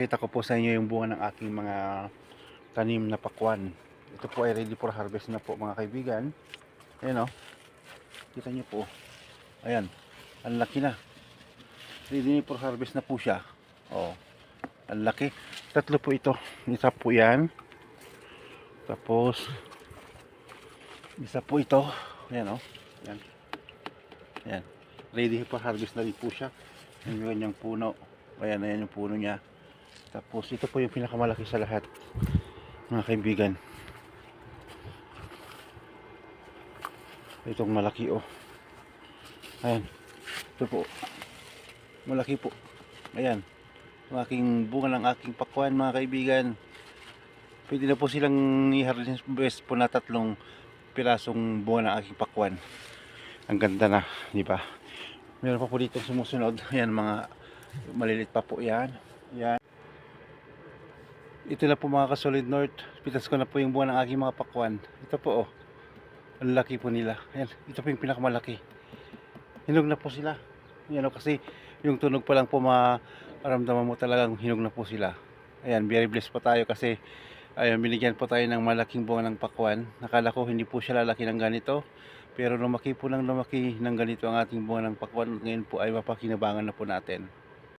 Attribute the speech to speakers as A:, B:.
A: Kita ko po sa inyo yung bunga ng aking mga tanim na pakwan. Ito po ay ready for harvest na po mga kaibigan. Ayan o. Kita nyo po. Ayan. Ang laki na. Ready for harvest na po siya. O. Ang laki. Tatlo po ito. Isa po yan. Tapos isa po ito. Ayan o. Ayan. Ayan. Ready for harvest na rin po siya. Yung ganyang puno. Ayan, ayan yung puno niya. Tapos ito po yung pinakamalaki sa lahat. Mga kaibigan. Itong malaki oh. Ayan. Ito po. Malaki po. Ayan. Ang aking bunga ng aking pakwan mga kaibigan. Pwede na po silang i-harvest po na tatlong pirasong bunga ng aking pakwan. Ang ganda na, di ba? Meron pa po dito sumusunod. Ayan mga malilit pa po yan. Yan. Ito na po mga kasolid north. Pitas ko na po yung buwan ng aking mga pakwan. Ito po oh. Ang laki po nila. Ayan. Ito po yung pinakamalaki. Hinog na po sila. Yan oh, kasi yung tunog pa lang po maramdaman mo talagang hinog na po sila. Ayan, very blessed po tayo kasi ayan, binigyan po tayo ng malaking bunga ng pakwan. Nakala ko hindi po siya lalaki ng ganito. Pero lumaki po ng lumaki ng ganito ang ating bunga ng pakwan. Ngayon po ay mapakinabangan na po natin.